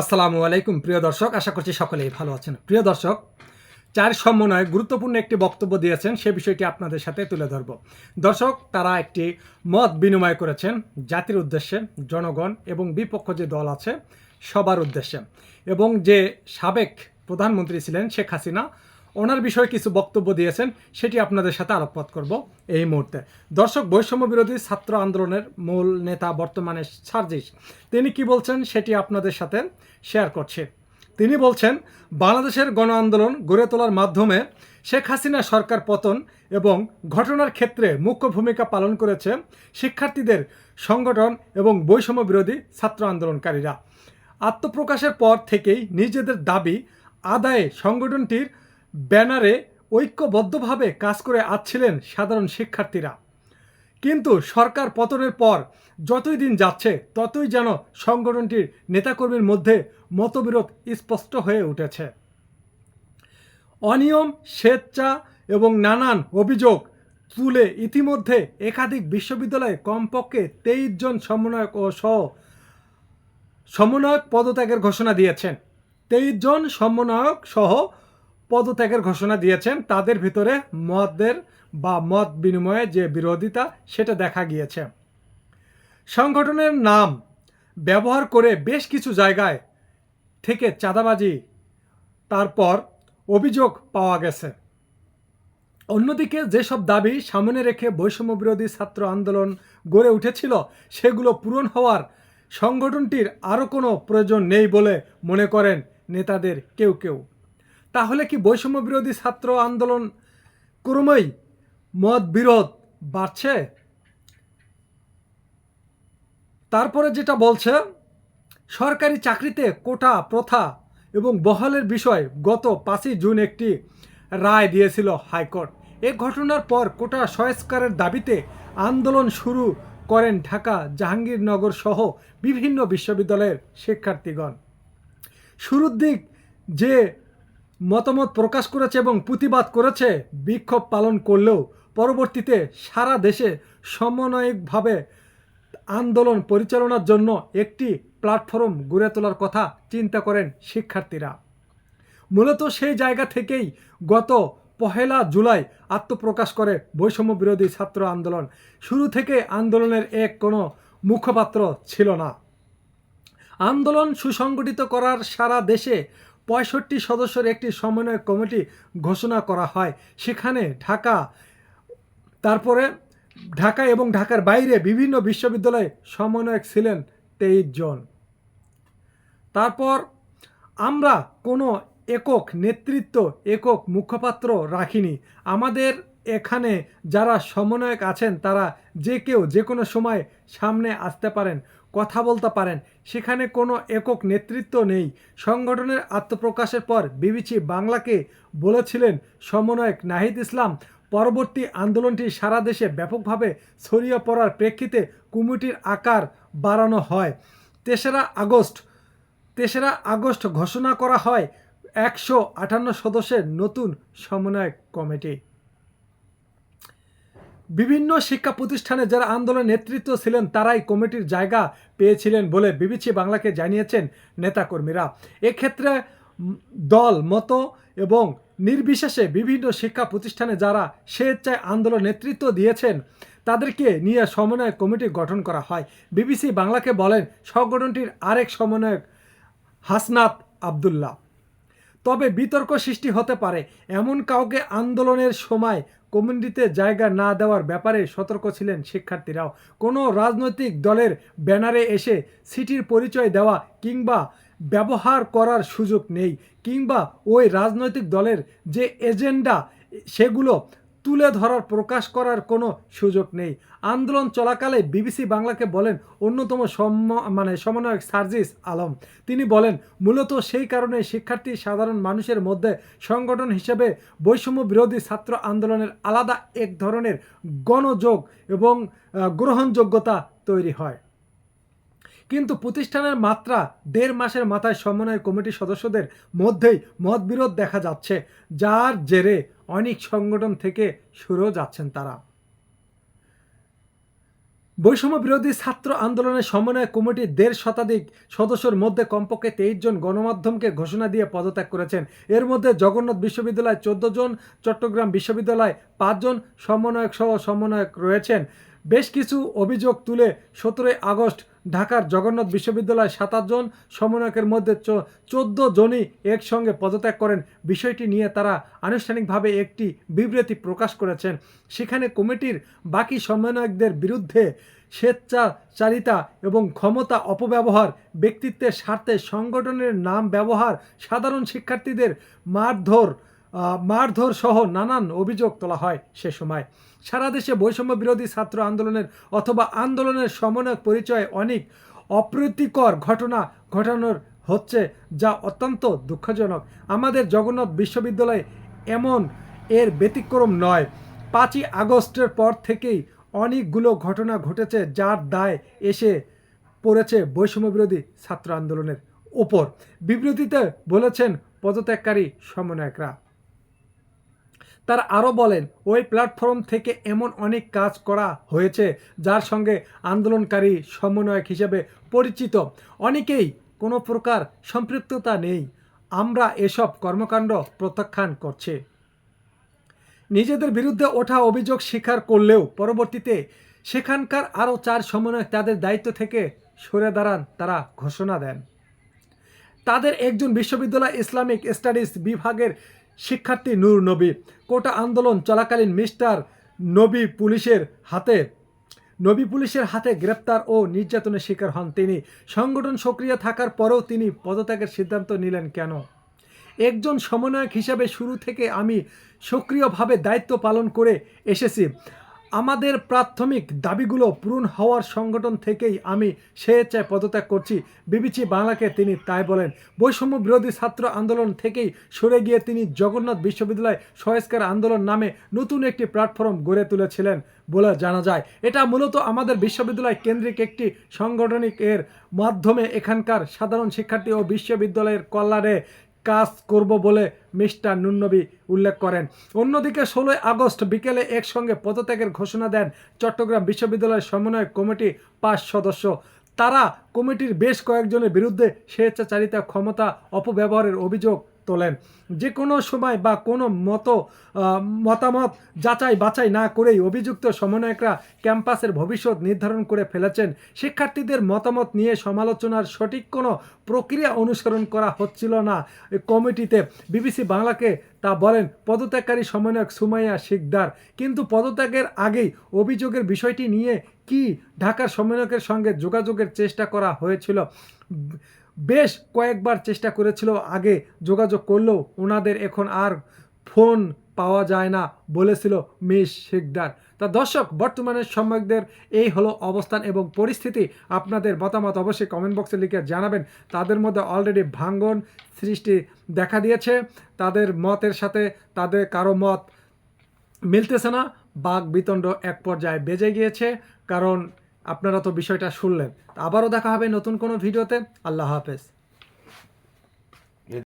আসসালামু আলাইকুম, প্রিয় দর্শক। আশা করছি সকলেই ভালো আছেন। প্রিয় দর্শক, চার সমন্বয়ে গুরুত্বপূর্ণ একটি বক্তব্য দিয়েছেন, সে বিষয়টি আপনাদের সাথে তুলে ধরব। দর্শক, তারা একটি মত বিনিময় করেছেন, জাতির উদ্দেশ্যে, জনগণ এবং বিপক্ষ যে দল আছে, সবার উদ্দেশ্যে। এবং যে সাবেক প্রধানমন্ত্রী ছিলেন শেখ হাসিনা ওনার বিষয়ে কিছু বক্তব্য দিয়েছেন, সেটি আপনাদের সাথে আলোকপাত করব এই মুহূর্তে। দর্শক, বৈষম্য বিরোধী ছাত্র আন্দোলনের মূল নেতা বর্তমানে সার্জিস। তিনি কি বলছেন সেটি আপনাদের সাথে শেয়ার করছে। তিনি বলছেন, বাংলাদেশের গণ আন্দোলন গড়ে তোলার মাধ্যমে শেখ হাসিনা সরকার পতন এবং ঘটনার ক্ষেত্রে মুখ্য ভূমিকা পালন করেছে শিক্ষার্থীদের সংগঠন এবং বৈষম্য বিরোধী ছাত্র আন্দোলনকারীরা। আত্মপ্রকাশের পর থেকেই নিজেদের দাবি, আদায়ে সংগঠনটির ব্যানারে ঐক্যবদ্ধভাবে কাজ করে আসছিলেন সাধারণ শিক্ষার্থীরা। কিন্তু সরকার পতনের পর যতই দিন যাচ্ছে, ততই যেন সংগঠনটির নেতাকর্মীর মধ্যে মতবিরোধ স্পষ্ট হয়ে উঠেছে। অনিয়ম, স্বেচ্ছা এবং নানান অভিযোগ তুলে ইতিমধ্যে একাধিক বিশ্ববিদ্যালয়ে কমপক্ষে তেইশ জন সমন্বয়ক ও সহ সমন্বয়ক পদত্যাগের ঘোষণা দিয়েছেন। তেইশ জন সমন্বয়ক সহ পদত্যাগের ঘোষণা দিয়েছেন, তাদের ভিতরে মতদের বা মত বিনিময়ে যে বিরোধিতা, সেটা দেখা গিয়েছে। সংগঠনের নাম ব্যবহার করে বেশ কিছু জায়গায় থেকে চাঁদাবাজি, তারপর অভিযোগ পাওয়া গেছে। অন্যদিকে যেসব দাবি সামনে রেখে বৈষম্য বিরোধী ছাত্র আন্দোলন গড়ে উঠেছিল, সেগুলো পূরণ হওয়ার সংগঠনটির আরও কোনো প্রয়োজন নেই বলে মনে করেন নেতাদের কেউ কেউ। তাহলে কি বৈষম্য বিরোধী ছাত্র আন্দোলন ক্রমেই মত বিরোধ বাড়ছে? তারপরে যেটা বলছে, সরকারি চাকরিতে কোটা, প্রথা এবং বহালের বিষয় গত পাঁচই জুন একটি রায় দিয়েছিল হাইকোর্ট। এ ঘটনার পর কোটা সংস্কারের দাবিতে আন্দোলন শুরু করেন ঢাকা, জাহাঙ্গীরনগর সহ বিভিন্ন বিশ্ববিদ্যালয়ের শিক্ষার্থীগণ। শুরুর দিক যে মতামত প্রকাশ করেছে এবং প্রতিবাদ করেছে, বিক্ষোভ পালন করলেও পরবর্তীতে সারা দেশে সমন্বয়িকভাবে আন্দোলন পরিচালনার জন্য একটি প্ল্যাটফর্ম গড়ে তোলার কথা চিন্তা করেন শিক্ষার্থীরা। মূলত সেই জায়গা থেকেই গত পহেলা জুলাই আত্মপ্রকাশ করে বৈষম্য বিরোধী ছাত্র আন্দোলন। শুরু থেকে আন্দোলনের এক কোনো মুখপাত্র ছিল না। আন্দোলন সুসংগঠিত করার সারা দেশে পঁয়ষট্টি সদস্যের একটি সমন্বয় কমিটি ঘোষণা করা হয়। সেখানে ঢাকা, তারপরে ঢাকা এবং ঢাকার বাইরে বিভিন্ন বিশ্ববিদ্যালয়ে সমন্বয়ক ছিলেন তেইশ জন। তারপর আমরা কোনো একক নেতৃত্ব, একক মুখপাত্র রাখিনি। আমাদের এখানে যারা সমন্বয়ক আছেন, তারা যে কেউ যে কোনো সময় সামনে আসতে পারেন। কথা বলতে পারেন। সেখানে কোনো একক নেতৃত্ব নেই। সংগঠনের আত্মপ্রকাশের পর বিবিসি বাংলাকে বলেছিলেন, সমন্বয়ক নাহিদ ইসলাম, পরবর্তী আন্দোলনটি সারা দেশে ব্যাপকভাবে ছড়িয়ে পড়ার প্রেক্ষিতে কমিটির আকার বাড়ানো হয়। তেসরা আগস্ট তেসরা আগস্ট ঘোষণা করা হয় একশো আটান্ন সদস্যের নতুন সমন্বয়ক কমিটি। বিভিন্ন শিক্ষা প্রতিষ্ঠানে যারা আন্দোলনের নেতৃত্ব ছিলেন, তারাই কমিটির জায়গা পেয়েছিলেন বলে বিবিসি বাংলাকে জানিয়েছেন নেতাকর্মীরা। এক্ষেত্রে দল, মতো এবং নির্বিশেষে বিভিন্ন শিক্ষা প্রতিষ্ঠানে যারা স্বেচ্ছায় আন্দোলন নেতৃত্ব দিয়েছেন, তাদেরকে নিয়ে সমন্বয় কমিটি গঠন করা হয়। বিবিসি বাংলাকে বলেন, সংগঠনটির আরেক সমন্বয়ক হাসনাত আবদুল্লাহ। তবে বিতর্ক সৃষ্টি হতে পারে, এমন কাউকে আন্দোলনের সময় কমিউনিটিতে জায়গা না দেওয়ার ব্যাপারে সতর্ক ছিলেন শিক্ষার্থীরাও। কোনো রাজনৈতিক দলের ব্যানারে এসে সিটির পরিচয় দেওয়া কিংবা ব্যবহার করার সুযোগ নেই, কিংবা ওই রাজনৈতিক দলের যে এজেন্ডা, সেগুলো তুলে ধরার, প্রকাশ করার কোনো সুযোগ নেই। আন্দোলন চলাকালে বিবিসি বাংলাকে বলেন, অন্যতম সম মানে সমন্বয়ক সার্জিস আলম। তিনি বলেন, মূলত সেই কারণে শিক্ষার্থী সাধারণ মানুষের মধ্যে সংগঠন হিসেবে বৈষম্য বিরোধী ছাত্র আন্দোলনের আলাদা এক ধরনের গণযোগ এবং গ্রহণযোগ্যতা তৈরি হয়। কিন্তু প্রতিষ্ঠানের মাত্রা দেড় মাসের মাথায় সমন্বয় কমিটির সদস্যদের মধ্যেই মতবিরোধ দেখা যাচ্ছে, যার জেরে অনেক সংগঠন থেকে সরেও যাচ্ছেন তারা। বৈষম্য বিরোধী ছাত্র আন্দোলনের সমন্বয় কমিটির দেড় শতাধিক সদস্যের মধ্যে কমপক্ষে তেইশ জন গণমাধ্যমকে ঘোষণা দিয়ে পদত্যাগ করেছেন। এর মধ্যে জগন্নাথ বিশ্ববিদ্যালয় চোদ্দ জন, চট্টগ্রাম বিশ্ববিদ্যালয় পাঁচজন সমন্বয়ক সহ সমন্বয়ক রয়েছেন। বেশ কিছু অভিযোগ তুলে সতেরোই আগস্ট ঢাকার জগন্নাথ বিশ্ববিদ্যালয় সাতাশ জন সমন্বয়কের মধ্যে চোদ্দ জনই একসঙ্গে পদত্যাগ করেন। বিষয়টি নিয়ে তারা আনুষ্ঠানিকভাবে একটি বিবৃতি প্রকাশ করেছেন। সেখানে কমিটির বাকি সমন্বয়কদের বিরুদ্ধে স্বেচ্ছাচারিতা এবং ক্ষমতা অপব্যবহার, ব্যক্তিত্বের স্বার্থে সংগঠনের নাম ব্যবহার, সাধারণ শিক্ষার্থীদের মারধর মারধর সহ নানান অভিযোগ তোলা হয় সে সময়। সারা দেশে বৈষম্য বিরোধী ছাত্র আন্দোলনের অথবা আন্দোলনের সমন্বয়ক পরিচয়ে অনেক অপ্রীতিকর ঘটনা ঘটানোর হচ্ছে, যা অত্যন্ত দুঃখজনক। আমাদের জগন্নাথ বিশ্ববিদ্যালয় এমন এর ব্যতিক্রম নয়। পাঁচই আগস্টের পর থেকেই অনেকগুলো ঘটনা ঘটেছে, যার দায় এসে পড়েছে বৈষম্য বিরোধী ছাত্র আন্দোলনের ওপর। বিবৃতিতে বলেছেন পদত্যাগকারী সমন্বয়করা। তারা আরও বলেন, ওই প্ল্যাটফর্ম থেকে এমন অনেক কাজ করা হয়েছে যার সঙ্গে আন্দোলনকারী সমন্বয়ক হিসেবে পরিচিত। অনেকেই কোনো প্রকার সম্পৃক্ততা নেই। আমরা এসব কর্মকাণ্ড প্রত্যাখ্যান করছি। নিজেদের বিরুদ্ধে ওঠা অভিযোগ স্বীকার করলেও পরবর্তীতে সেখানকার আরও চার সমন্বয়ক তাদের দায়িত্ব থেকে সরে দাঁড়ান তারা ঘোষণা দেন। তাদের একজন বিশ্ববিদ্যালয় ইসলামিক স্টাডিজ বিভাগের শিক্ষার্থী নূর নবী, কোটা আন্দোলন চলাকালীন মিস্টার নবী পুলিশের হাতে, নবী পুলিশের হাতে গ্রেপ্তার ও নির্যাতনের শিকার হন তিনি। সংগঠন সক্রিয় থাকার পরেও তিনি পদত্যাগের সিদ্ধান্ত নিলেন কেন? একজন সমন্বয়ক হিসাবে শুরু থেকে আমি সক্রিয়ভাবে দায়িত্ব পালন করে এসেছি। আমাদের প্রাথমিক দাবিগুলো পূরণ হওয়ার সংগঠন থেকেই আমি স্বেচ্ছায় পদত্যাগ করছি। বিবিসি বাংলাকে তিনি তাই বলেন। বৈষম্য বিরোধী ছাত্র আন্দোলন থেকেই সরে গিয়ে তিনি জগন্নাথ বিশ্ববিদ্যালয় সংস্কার আন্দোলন নামে নতুন একটি প্ল্যাটফর্ম গড়ে তুলেছিলেন বলে জানা যায়। এটা মূলত আমাদের বিশ্ববিদ্যালয় কেন্দ্রিক একটি সাংগঠনিক এর মাধ্যমে এখানকার সাধারণ শিক্ষার্থী ও বিশ্ববিদ্যালয়ের কল্যাণে কাজ করব বলে মিস্টার নুন্নবী উল্লেখ করেন। অন্যদিকে ষোলোই আগস্ট বিকেলে একসঙ্গে পদত্যাগের ঘোষণা দেন চট্টগ্রাম বিশ্ববিদ্যালয়ের সমন্বয় কমিটি পাঁচ সদস্য। তারা কমিটির বেশ কয়েকজনের বিরুদ্ধে স্বেচ্ছাচারিতা, ক্ষমতা, অপব্যবহারের অভিযোগ তোলেন। যে কোনো সময় বা কোনো মতো মতামত যাচাই বাছাই না করেই অভিযুক্ত সমন্বয়করা ক্যাম্পাসের ভবিষ্যৎ নির্ধারণ করে ফেলেছেন। শিক্ষার্থীদের মতামত নিয়ে সমালোচনার সঠিক কোনো প্রক্রিয়া অনুসরণ করা হচ্ছিল না। কমিটিতে বিবিসি বাংলাকে তা বলেন, পদত্যাগকারী সমন্বয়ক সুমাইয়া শিকদার। কিন্তু পদত্যাগের আগেই অভিযোগের বিষয়টি নিয়ে কি ঢাকার সমন্বয়কের সঙ্গে যোগাযোগের চেষ্টা করা হয়েছিল? বেশ কয়েকবার চেষ্টা করেছিল, আগে যোগাযোগ করলেও ওনাদের এখন আর ফোন পাওয়া যায় না বলেছিল মিস শেখদার তা দর্শক, বর্তমানে সম্যকদের এই হলো অবস্থান এবং পরিস্থিতি। আপনাদের মতামত অবশ্যই কমেন্ট বক্সে লিখে জানাবেন। তাদের মধ্যে অলরেডি ভাঙ্গন সৃষ্টি দেখা দিয়েছে। তাদের মতের সাথে তাদের কারও মত মিলতেছে না। বাঘ বিতণ্ড এক পর্যায়ে বেজে গিয়েছে। কারণ আপনারা তো বিষয়টা শুনলেন। আবারও দেখা হবে নতুন কোনো ভিডিওতে। আল্লাহ হাফেজ।